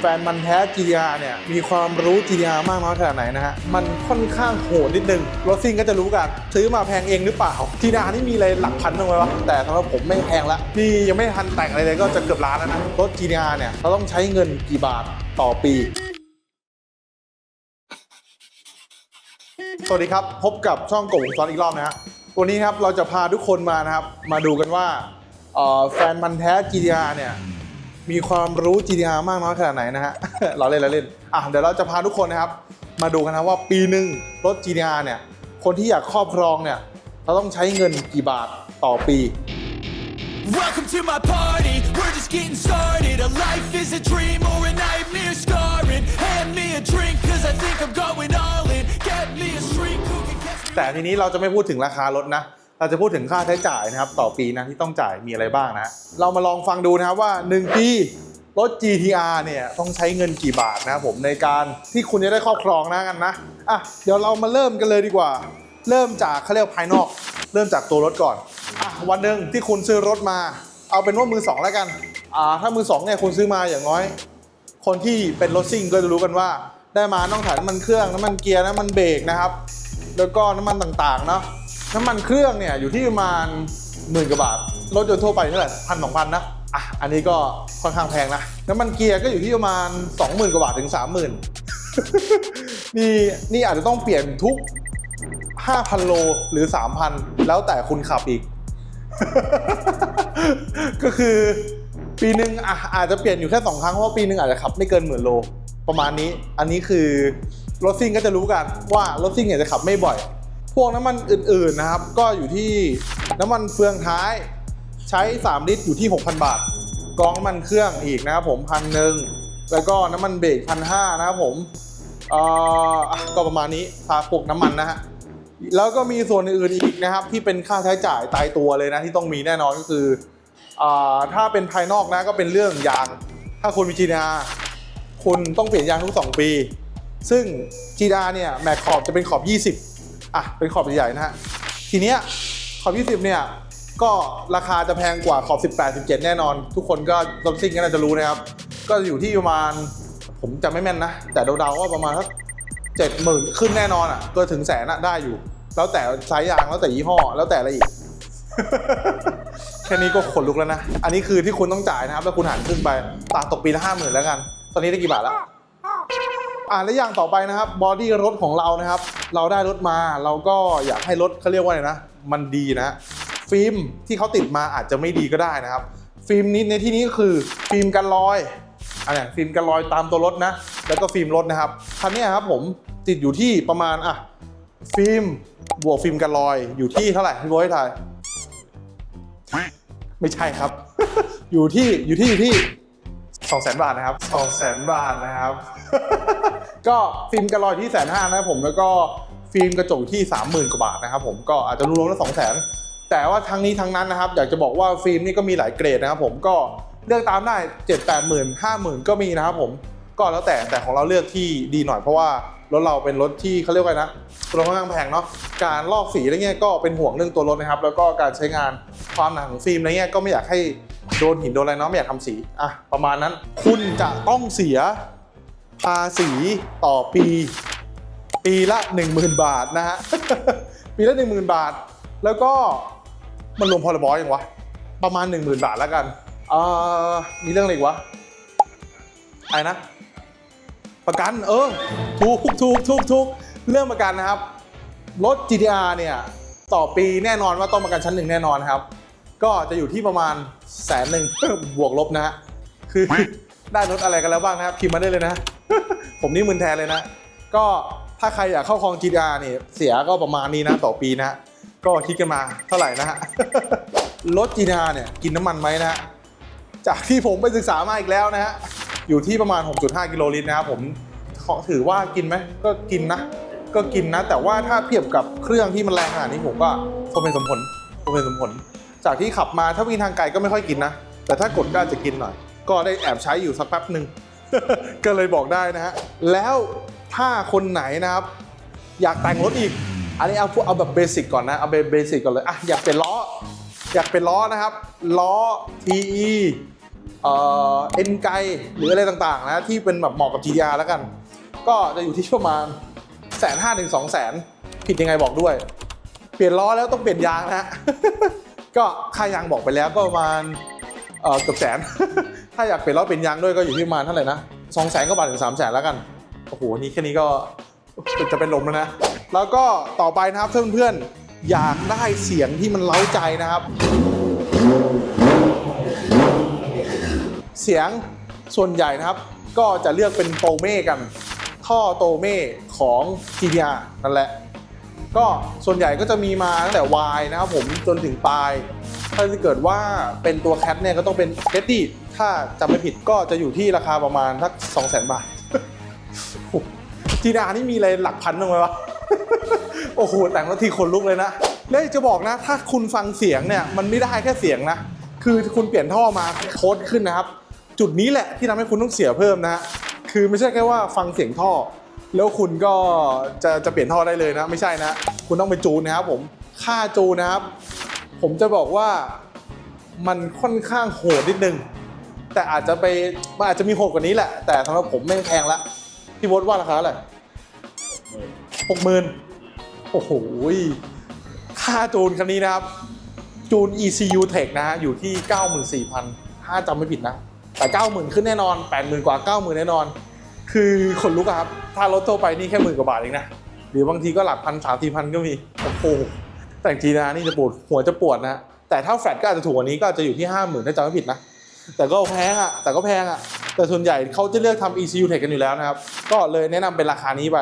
แฟนมันแท้ GTR เนี่ยมีความรู้ GTR มากน้อยขนาดไหนนะฮะ มันค่อนข้างโหดนิดนึงรถซิ่งก็จะรู้กัน ซื้อมาแพงเองหรือเปล่า GTR นี่มีอะไรหลักพันบ้างไหมวะ แต่สำหรับผมไม่แพงละนี่ยังไม่ทันแต่งอะไรเลยก็จะเกือบล้านแล้วนะรถ GTR เนี่ยเราต้องใช้เงินกี่บาทต่อปีสวัสดีครับ พบกับช่องโกงซ้อนอีกรอบนะฮะวันนี้ครับเราจะพาทุกคนมานะครับ มาดูกันว่าแฟนมันแท้ GTR เนี่ย มีความรู้ GTR มากน้อยขนาดไหนนะฮะ เราเล่นเราเล่นอะเดี๋ยวเราจะพาทุกคนนะครับ มาดูกันนะว่าปีหนึ่งรถ GTR เนี่ย คนที่อยากครอบครองเนี่ย เราต้องใช้เงินกี่บาทต่อปี Welcome to my party, we're just getting started A life is a dream or a nightmare scarring Hand me a drink cause I think I'm going all in Get me a shrink who can catch me แต่ทีนี้เราจะไม่พูดถึงราคารถนะ เราจะพูดถึงค่าใช้จ่ายนะครับต่อปีนะที่ต้องจ่ายมีอะไรบ้างนะ เรามาลองฟังดูนะครับว่า1ปีรถ GTR เนี่ยต้องใช้เงินกี่บาทนะครับผมในการที่คุณจะได้ครอบครองนะกันนะอะเดี๋ยวเรามาเริ่มกันเลยดีกว่า เริ่มจากเขาเรียกภายนอก เริ่มจากตัวรถก่อนอะวันหนึ่งที่คุณซื้อรถมา เอาเป็นว่ามือสองแล้วกันอ่าถ้ามือสองเนี่ยคุณซื้อมาอย่างน้อย คนที่เป็นรถซิ่งก็จะรู้กันว่า ได้มาต้องถ่ายน้ำมันเครื่องน้ำมันเกียร์น้ำมันเบรกนะครับ แล้วก็น้ำมันต่างๆเนาะ น้ำมันเครื่องเนี่ยอยู่ที่ประมาณหมื่นกว่าบาท รถยนต์ทั่วไปเท่าไหร่พันสองพันนะอะอันนี้ก็ค่อนข้างแพงนะ น้ำมันเกียร์ก็อยู่ที่ประมาณ 20,000กว่าบาทถึง 30,000นี่นี่อาจจะต้องเปลี่ยนทุก 5,000 โลหรือ 3,000 แล้วแต่คุณขับอีก ก็คือปีหนึ่งอะอาจจะเปลี่ยนอยู่แค่สองครั้ง เพราะปีหนึ่งอาจจะขับไม่เกินหมื่นโล ประมาณนี้ อันนี้คือรถซิ่งก็จะรู้กันว่ารถซิ่งเนี่ยจะขับไม่บ่อย วกน้ำมันอื่นๆนะครับ ก็อยู่ที่น้ำมันเฟืองท้ายใช้ 3 ลิตรอยู่ที่ 6,000 บาท กองน้ำมันเครื่องอีกนะครับผมพันหนึ่งแล้วก็น้ำมันเบรกพันห้านะครับผมเออก็ประมาณนี้พาพวกน้ำมันนะฮะแล้วก็มีส่วนอื่นอีกนะครับ ที่เป็นค่าใช้จ่ายตายตัวเลยนะที่ต้องมีแน่นอนก็คืออาถ้าเป็นภายนอกนะก็เป็นเรื่องยาง ถ้าคุณมี GTR คุณต้องเปลี่ยนยางทุก 2 ปี ซึ่ง GTR เนี่ยแม็กขอบจะเป็นขอบ 20 อะเป็นขอบใหญ่ๆนะฮะทีเนี้ยขอบ 20 เนี่ยก็ราคาจะแพงกว่าขอบ 18 17 แน่นอน ทุกคนก็รถซิ่งก็น่าจะรู้นะครับ ก็อยู่ที่ประมาณ ผมจำไม่แม่นนะ แต่เดาๆว่าประมาณสักเจ็ดหมื่นขึ้นแน่นอนอะเกินถึงแสนอะได้อยู่ แล้วแต่ไซส์ยางแล้วแต่ยี่ห้อแล้วแต่อะไรอีก แค่นี้ก็ขนลุกแล้วนะ อันนี้คือที่คุณต้องจ่ายนะครับ แล้วคุณหารครึ่งไปตาตกปีละห้าหมื่นแล้วกัน ตอนนี้ได้กี่บาทแล้ว อ่าและอย่างต่อไปนะครับบอดี้รถของเรานะครับ เราได้รถมาเราก็อยากให้รถเขาเรียกว่าไรนะ มันดีนะฟิล์มที่เขาติดมาอาจจะไม่ดีก็ได้นะครับ ฟิล์มนี้ในที่นี้ก็คือฟิล์มกันรอยอันนี้ฟิล์มกันรอยตามตัวรถนะ แล้วก็ฟิล์มรถนะครับคันนี้ครับผมติดอยู่ที่ประมาณอะฟิล์มบวกฟิล์มกันรอยอยู่ที่เท่าไหร่พี่โบให้ทายไม่ใช่ครับ อยู่ที่อยู่ที่อยู่ที่สองแสนบาทนะครับสองแสนบาทนะครับ ก็ฟิล์มกระลอยที่แสนห้านะครับผมแล้วก็ฟิล์มกระจกที่สามหมื่นกว่าบาทนะครับผมก็อาจจะรวมแล้วสองแสนแต่ว่าทั้งนี้ทั้งนั้นนะครับอยากจะบอกว่าฟิล์มนี่ก็มีหลายเกรดนะครับผมก็เลือกตามได้เจ็ดแปดหมื่นห้าหมื่นก็มีนะครับผมก็แล้วแต่แต่ของเราเลือกที่ดีหน่อยเพราะว่ารถเราเป็นรถที่เขาเรียกว่าไงนะรถค่อนข้างแพงเนาะการลอกสีอะไรเงี้ยก็เป็นห่วงเรื่องตัวรถนะครับ แล้วก็การใช้งานความหนาของฟิล์มอะไรเงี้ยก็ไม่อยากให้โดนหินโดนอะไรเนาะไม่อยากทำสีอะประมาณนั้น คุณจะต้องเสีย ภาษีต่อปี ปีละ 10,000 บาทนะฮะ ปีละ 10,000 บาท แล้วก็มันรวมพรบยังวะ ประมาณ 10,000 บาทแล้วกันเอ่อมีเรื่องอะไรอีกวะอะไรนะ ประกันเออถูกถูกถูกถูกเรื่องประกันนะครับ รถ GTR เนี่ย ต่อปีแน่นอนว่าต้องประกันชั้นหนึ่งแน่นอนครับ ก็จะอยู่ที่ประมาณแสนหนึ่งบวกลบนะฮะคือได้รถอะไรกันแล้วบ้างนะครับพิมพ์มาได้เลยนะ ผมนี่มึนแทนเลยนะ ก็ถ้าใครอยากเข้าครอง GTR เนี่ยเสียก็ประมาณนี้นะต่อปีนะ ก็คิดกันมาเท่าไหร่นะฮะรถ GTR เนี่ยกินน้ำมันไหมนะฮะจากที่ผมไปศึกษามาอีกแล้วนะฮะอยู่ที่ประมาณ 6.5 กิโลลิตรนะครับผมขอถือว่ากินไหมก็กินนะ ก็กินนะ แต่ว่าถ้าเทียบกับเครื่องที่มันแรงขนาดนี้ผมก็สมเป็นสมผลสมเป็นสมผล จากที่ขับมาถ้าวิ่งทางไกลก็ไม่ค่อยกินนะ แต่ถ้ากดก็อาจะกินหน่อย ก็ได้แอบใช้อยู่สักแป๊บหนึ่ง ก็เลยบอกได้นะฮะ แล้วถ้าคนไหนนะครับ อยากแต่งรถอีก อันนี้เอาพวกเอาแบบเบสิกก่อนนะ เอาเบสิกก่อนเลยอะอยากเป็นล้อ อยากเป็นล้อนะครับ ล้อ TE เอ่อเอ็นไกหรืออะไรต่างๆนะที่เป็นแบบเหมาะกับ GTR แล้วกัน ก็จะอยู่ที่ประมาณแสนห้าถึงสองแสนผิดยังไงบอกด้วย เปลี่ยนล้อแล้วต้องเปลี่ยนยางนะฮะ ก็ค่ายางบอกไปแล้วก็ประมาณเอ่อเกือบแสน ถ้าอยากเปลี่ยนล้อเปลี่ยนยางด้วยก็อยู่ที่ประมาณเท่าไหร่นะสองแสนก็บาทถึงสามแสนแล้วกัน โอ้โห นี่แค่นี้ก็จะเป็นลมแล้วนะ แล้วก็ต่อไปนะครับเพื่อนๆ อยากได้เสียงที่มันเล้าใจนะครับ เสียงส่วนใหญ่นะครับ ก็จะเลือกเป็นโตเม่กัน ท่อโตเม่ของ GTR นั่นแหละ ก็ส่วนใหญ่ก็จะมีมาตั้งแต่ Y นะครับผมจนถึงปลาย ถ้าเกิดว่าเป็นตัวแคทเนี่ยก็ต้องเป็นเ e ดดี้ถ้าจำไม่ผิดก็จะอยู่ที่ราคาประมาณสัก2 0 0 0 0 0 บาทจีนานี่มีอะไรหลักพันบ้างไหมวะ โอ้โห แต่งแล้วทีคนลุกเลยนะ แล้วจะบอกนะ ถ้าคุณฟังเสียงเนี่ย มันไม่ได้แค่เสียงนะ คือคุณเปลี่ยนท่อมาโค้ดขึ้นนะครับ จุดนี้แหละที่ทำให้คุณต้องเสียเพิ่มนะฮะคือไม่ใช่แค่ว่าฟังเสียงท่อ แล้วคุณก็จะจะเปลี่ยนท่อได้เลยนะ ไม่ใช่นะ คุณต้องไปจูนนะครับผมค่าจูนนะครับ ผมจะบอกว่ามันค่อนข้างโหดนิดนึง แต่อาจจะไปมันอาจจะมีโหดกว่านี้แหละ แต่สำหรับผมไม่งแพงละพี่วดว่าราคาเท่าไหร่หกหมื่นโอ้โหค่าจูนคันนี้นะครับ จูน ECU Tech นะฮะอยู่ที่ 94,000ถ้าจำไม่ผิดนะ แต่ 90,000 ขึ้นแน่นอน 80,000 กว่า 90,000 แน่นอน คือคนลุกอะครับ ถ้ารถทั่วไปนี่แค่หมื่นกว่าบาทเองนะ หรือบางทีก็หลักพันสามสี่พันก็มี โอ้โห แต่จริงๆนะนี่จะปวดหัวจะปวดนะ แต่ถ้าแฟลตก็อาจจะถูกกว่านี้ก็อาจจะอยู่ที่50,000ถ้าจำไม่ผิดนะ แต่ก็แพงอะแต่ก็แพงอะแต่ส่วนใหญ่เขาจะเลือกทำ ECU Tech กันอยู่แล้วนะครับ ก็เลยแนะนำเป็นราคานี้ไป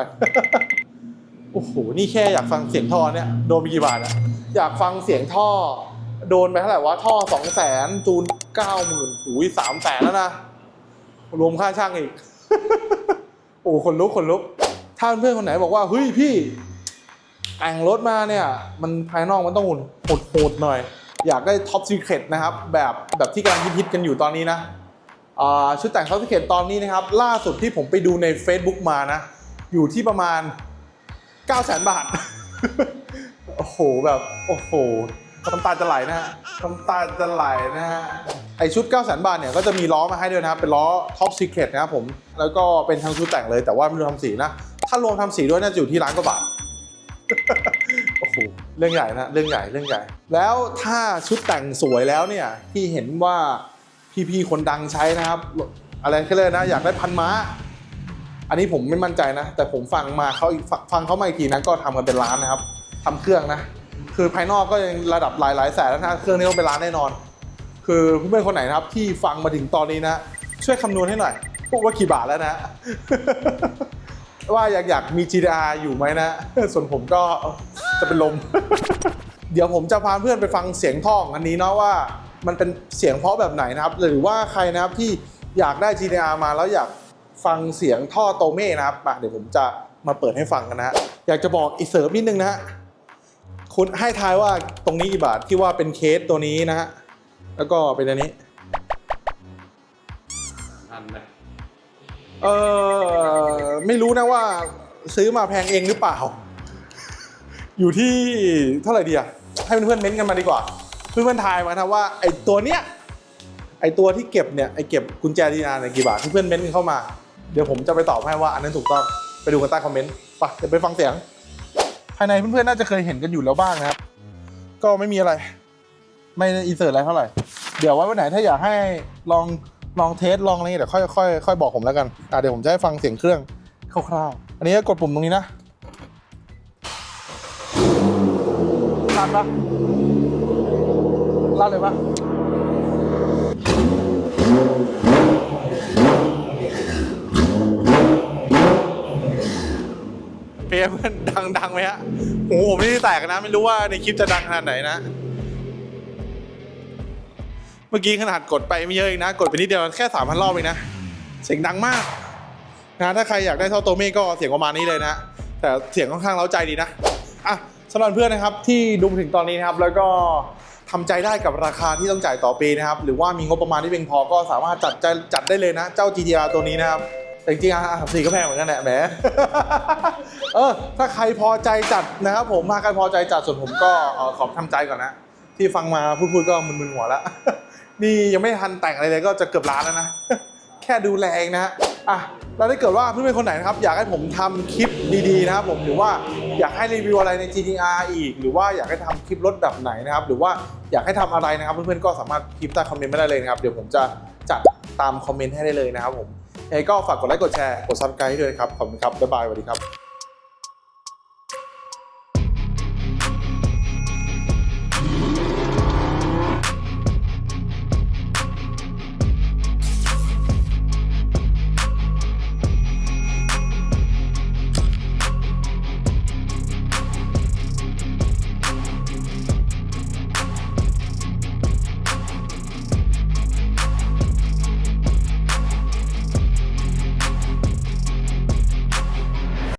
โอ้โห นี่แค่อยากฟังเสียงท่อเนี่ยโดนไปกี่บาทอะอยากฟังเสียงท่อ โดนไปเท่าไหร่วะท่อสองแสนจูนเก้าหมื่นหูยสามแสนแล้วนะ รวมค่าช่างอีก อ้คนลุกคนลุก ถ้าเพื่อนคนไหนบอกว่าเฮ้ยพี่แต่งรถมาเนี่ย มันภายนอกมันต้องโหดๆหน่อย อยากได้ท็อปซีเครตนะครับ แบบแบบที่กำลังฮิตๆกันอยู่ตอนนี้นะอ่าชุดแต่งท็อปซีเครตตอนนี้นะครับ ล่าสุดที่ผมไปดูใน Facebook มานะ อยู่ที่ประมาณ 9 0 0 0 0 0 บาท โอ้โหแบบ โอ้โห น้ำตาจะไหลนะฮะน้ำตาจะไหลนะฮะ ไอชุด 9 0 0 0 0 บาทเนี่ยก็จะมีล้อมาให้ด้วยนะครับ เป็นล้อ Top Secret นะครับผม แล้วก็เป็นทั้งชุดแต่งเลยแต่ว่าไม่รวมทำสีนะ ถ้ารวมทำสีด้วยน่าจะอยู่ที่ล้านกว่าบาท โอ้โห เรื่องใหญ่นะ เรื่องใหญ่ เรื่องใหญ่ แล้วถ้าชุดแต่งสวยแล้วเนี่ย ที่เห็นว่าพี่ๆคนดังใช้นะครับ อะไรแค่เลยนะ อยากได้พันม้า อันนี้ผมไม่มั่นใจนะ แต่ผมฟังมาเขาฟฟังเขามาอีกทีนะก็ทำกันเป็นล้านนะครับทำเครื่องนะ คือภายนอกก็ยังระดับหลายหลายแสนแล้วนะเครื่องนี้ต้องเป็นล้านแน่นอน คือเพื่อนๆคนไหนนะครับ ที่ฟังมาถึงตอนนี้นะ ช่วยคำนวณให้หน่อยพวกว่ากี่บาทแล้วนะ ว่าอยากอยากมี GTR อยู่ไหมนะ ส่วนผมก็จะเป็นลม เดี๋ยวผมจะพาเพื่อนไปฟังเสียงท่องอันนี้เนาะว่ามันเป็นเสียงเพราะแบบไหนนะครับ หรือว่าใครนะครับที่อยากได้ GTR มาแล้วอยากฟังเสียงท่อโตเม่นะครับเดี๋ยวผมจะมาเปิดให้ฟังกันนะ อยากจะบอกอีกเสริมนิดนึงนะฮะ คุณให้ทายว่าตรงนี้กี่บาทที่ว่าเป็นเคสตัวนี้นะฮะ แล้วก็เป็นอันนี้ ทันไหมเออไม่รู้นะว่าซื้อมาแพงเองหรือเปล่า อยู่ที่เท่าไหร่ดีอะให้เพื่อนๆเม้นต์กันมาดีกว่า เพื่อนๆทายมานะว่าไอตัวเนี้ยไอตัวที่เก็บเนี่ยไอเก็บกุญแจดีนาเนี่ยกี่บาทเพื่อนๆเม้นต์กันเข้ามา เดี๋ยวผมจะไปตอบให้ว่าอันนั้นถูกต้องไปดูกันใต้คอมเมนต์ไปเดี๋ยวไปฟังเสียง ภายในเพื่อนๆน่าจะเคยเห็นกันอยู่แล้วบ้างนะครับ ก็ไม่มีอะไร ไม่อินเสิร์ตอะไรเท่าไหร่ เดี๋ยวไว้วันไหนถ้าอยากให้ลองลองเทสลองอะไรเงี้ยเดี๋ยวค่อยค่อยค่อยบอกผมแล้วกันอะเดี๋ยวผมจะให้ฟังเสียงเครื่องคร่าวๆอันนี้ก็กดปุ่มตรงนี้นะลั่นปะลั่นเลยปะเปียเพื่อน ดังดังไหมฮะโอ้โหผมไม่ได้แตกนะ ไม่รู้ว่าในคลิปจะดังขนาดไหนนะ เมื่อกี้ขนาดกดไปไม่เยอะเองนะ กดไปนิดเดียวแค่สามพันรอบเองนะ เสียงดังมากนะถ้าใครอยากได้เท่าโตเม่ก็เสียงประมาณนี้เลยนะ แต่เสียงค่อนข้างเล้าใจดีนะอะสำหรับเพื่อนนะครับที่ดูถึงตอนนี้นะครับ แล้วก็ทำใจได้กับราคาที่ต้องจ่ายต่อปีนะครับ หรือว่ามีงบประมาณที่เพียงพอก็สามารถจัดจัดได้เลยนะ เจ้า GTR ตัวนี้นะครับ แต่จริงๆอะสี่ก็แพงเหมือนกันแหละแหม เออ ถ้าใครพอใจจัดนะครับผมถ้าใครพอใจจัดส่วนผมก็เอ่อขอทำใจก่อนนะ ที่ฟังมาพูดๆก็มึนๆหัวแล้ว นี่ยังไม่ทันแต่งอะไรเลยก็จะเกือบล้านแล้วนะ แค่ดูแลเองนะฮะอะแล้วถ้าเกิดว่าเพื่อนๆคนไหนนะครับ อยากให้ผมทำคลิปดีๆนะครับผมหรือว่าอยากให้รีวิวอะไรใน GTR อีก หรือว่าอยากให้ทำคลิปรถแบบไหนนะครับ หรือว่าอยากให้ทำอะไรนะครับ เพื่อนๆก็สามารถพิมพ์ใต้คอมเมนต์ไม่ได้เลยนะครับ เดี๋ยวผมจะจัดตามคอมเมนต์ให้ได้เลยนะครับผม เองก็ฝากกดไลค์กดแชร์กดซับสไครต์ด้วยนะครับขอบคุณครับบ๊ายบายสวัสดีครับ